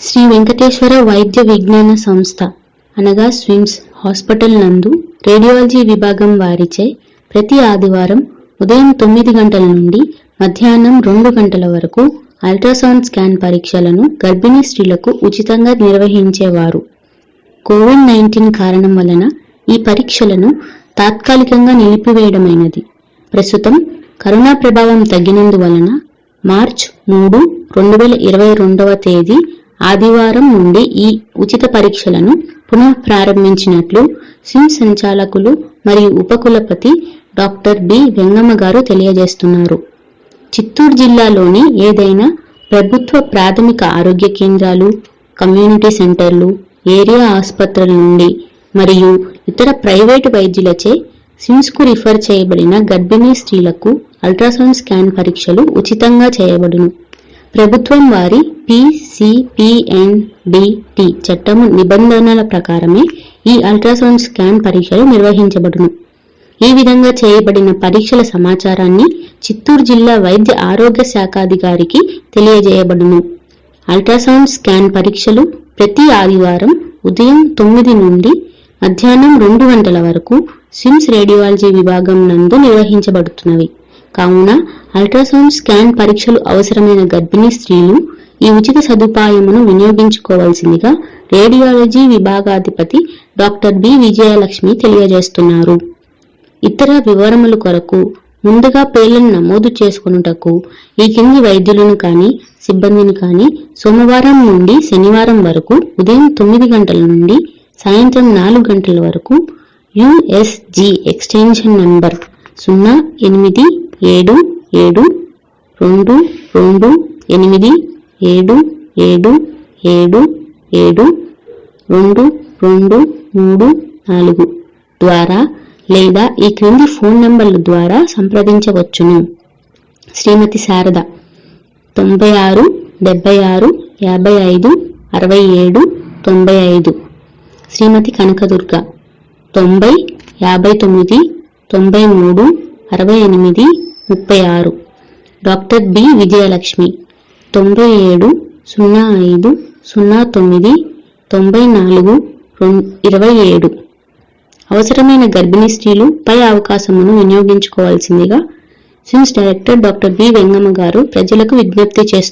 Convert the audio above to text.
శ్రీ వెంకటేశ్వర వైద్య విజ్ఞాన సంస్థ అనగా స్విమ్స్ హాస్పిటల్ నందు రేడియాలజీ విభాగం వారిచే ప్రతి ఆదివారం ఉదయం తొమ్మిది గంటల నుండి మధ్యాహ్నం రెండు గంటల వరకు అల్ట్రాసౌండ్ స్కాన్ పరీక్షలను గర్భిణీ స్త్రీలకు ఉచితంగా నిర్వహించేవారు. కోవిడ్ నైన్టీన్ కారణం వలన ఈ పరీక్షలను తాత్కాలికంగా నిలిపివేయడమైనది. ప్రస్తుతం కరోనా ప్రభావం తగ్గినందువలన మార్చ్ మూడు రెండు వేల ఇరవై రెండవ తేదీ ఆదివారం నుండి ఈ ఉచిత పరీక్షలను పునః ప్రారంభించినట్లు సిమ్ సంచాలకులు మరియు ఉపకులపతి డాక్టర్ బి వెంగమ్మ గారు తెలియజేస్తున్నారు. చిత్తూరు జిల్లాలోని ఏదైనా ప్రభుత్వ ప్రాథమిక ఆరోగ్య కేంద్రాలు కమ్యూనిటీ సెంటర్లు ఏరియా ఆసుపత్రుల నుండి మరియు ఇతర ప్రైవేటు వైద్యులచే సిమ్స్కు రిఫర్ చేయబడిన గర్భిణీ స్త్రీలకు అల్ట్రాసౌండ్ స్కాన్ పరీక్షలు ఉచితంగా చేయబడును. ప్రభుత్వం వారి పిసిపిఎన్డిటి చట్టము నిబంధనల ప్రకారమే ఈ అల్ట్రాసౌండ్ స్కాన్ పరీక్షలు నిర్వహించబడును. ఈ విధంగా చేయబడిన పరీక్షల సమాచారాన్ని చిత్తూరు జిల్లా వైద్య ఆరోగ్య శాఖాధికారికి తెలియజేయబడును. అల్ట్రాసౌండ్ స్కాన్ పరీక్షలు ప్రతి ఆదివారం ఉదయం తొమ్మిది నుండి మధ్యాహ్నం రెండు గంటల వరకు సిమ్స్ రేడియాలజీ విభాగం నందు నిర్వహించబడుతున్నవి. కావున అల్ట్రాసౌండ్ స్కాన్ పరీక్షలు అవసరమైన గర్భిణీ స్త్రీలు ఈ ఉచిత సదుపాయమును వినియోగించుకోవాల్సిందిగా రేడియాలజీ విభాగాధిపతి డాక్టర్ బి విజయలక్ష్మి తెలియజేస్తున్నారు. ఇతర వివరముల కొరకు ముందుగా పేర్లను నమోదు చేసుకొనుటకు ఈ కింది వైద్యులను కానీ సిబ్బందిని కానీ సోమవారం నుండి శనివారం వరకు ఉదయం తొమ్మిది గంటల నుండి సాయంత్రం నాలుగు గంటల వరకు యుఎస్జి ఎక్స్టెన్షన్ నంబర్ సున్నా ఎనిమిది ఏడు ఏడు రెండు రెండు ఎనిమిది ఏడు ఏడు ఏడు ఏడు రెండు రెండు మూడు నాలుగు ద్వారా లేదా ఈ క్రింది ఫోన్ నంబర్ల ద్వారా సంప్రదించవచ్చును. శ్రీమతి శారద తొంభై ఆరు డెబ్బై ఆరు యాభై ఐదు అరవై ఏడు తొంభై ఐదు. శ్రీమతి కనకదుర్గ తొంభై యాభై తొమ్మిది తొంభై మూడు అరవై ఎనిమిది ముప్పై ఆరు. Doctor B Vijayalakshmi. తొంభై ఏడు సున్నా ఐదు సున్నా తొమ్మిది తొంభై నాలుగు ఇరవై ఏడు. అవసరమైన గర్భిణీ స్త్రీలు పై అవకాశమును వినియోగించుకోవాల్సిందిగా SIMS director doctor B Vengamma garu ప్రజలకు విజ్ఞప్తి చేస్తున్నారు